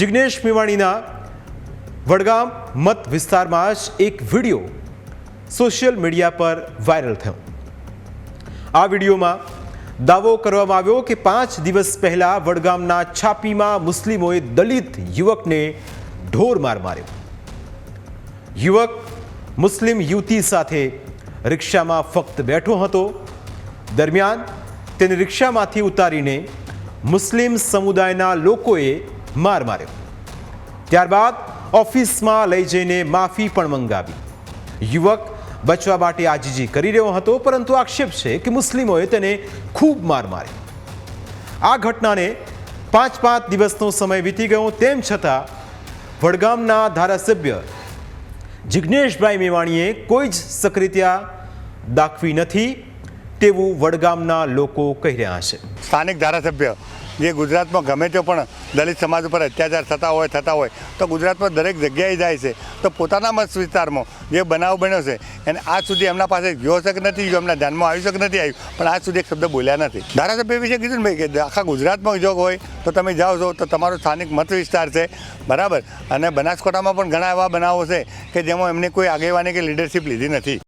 જિગ્નેશ મેવાણીના વડગામ મત વિસ્તારમાં જ એક વીડિયો સોશિયલ મીડિયા પર વાયરલ થયો. આ વિડીયોમાં દાવો કરવામાં આવ્યો કે પાંચ દિવસ પહેલા વડગામના છાપીમાં મુસ્લિમોએ દલિત યુવકને ઢોર માર માર્યો. યુવક મુસ્લિમ યુવતી સાથે રિક્ષામાં ફક્ત બેઠો હતો. દરમિયાન તેને રિક્ષામાંથી ઉતારીને મુસ્લિમ સમુદાયના લોકોએ માર માર્યો. ત્યારબાદ ઓફિસમાં લઈ જઈને માફી પણ મંગાવી. યુવક બચવા માટે આજીજી કરી રહ્યો હતો, પરંતુ આક્ષેપ છે કે મુસ્લિમોએ તેને ખૂબ માર માર્યો. આ ઘટનાને પાંચ પાંચ દિવસનો સમય વીતી ગયો, તેમ છતાં વડગામના ધારાસભ્ય જિજ્ઞેશભાઈ મેવાણીએ કોઈ જ સક્રિયતા દાખવી નથી તેવું વડગામના લોકો કહી રહ્યા છે. સ્થાનિક ધારાસભ્ય જે ગુજરાતમાં ગમે તે પણ દલિત સમાજ ઉપર અત્યાચાર થતા હોય થતા હોય, તો ગુજરાતમાં દરેક જગ્યાએ જાય છે. તો પોતાના મત વિસ્તારમાં જે બનાવ બન્યો છે, એને આજ સુધી એમના પાસે ગયો છે કે નથી ગયો, એમના ધ્યાનમાં આવ્યું છે કે નથી આવ્યું, પણ આજ સુધી એક શબ્દ બોલ્યા નથી. ધારાસભ્ય વિશે કીધું ભાઈ કે આખા ગુજરાતમાં જો હોય, તો તમે જાઓ છો, તો તમારો સ્થાનિક મત વિસ્તાર છે. બરાબર? અને બનાસકાંઠામાં પણ ઘણા એવા બનાવો છે કે જેમાં એમને કોઈ આગેવાની કે લીડરશિપ લીધી નથી.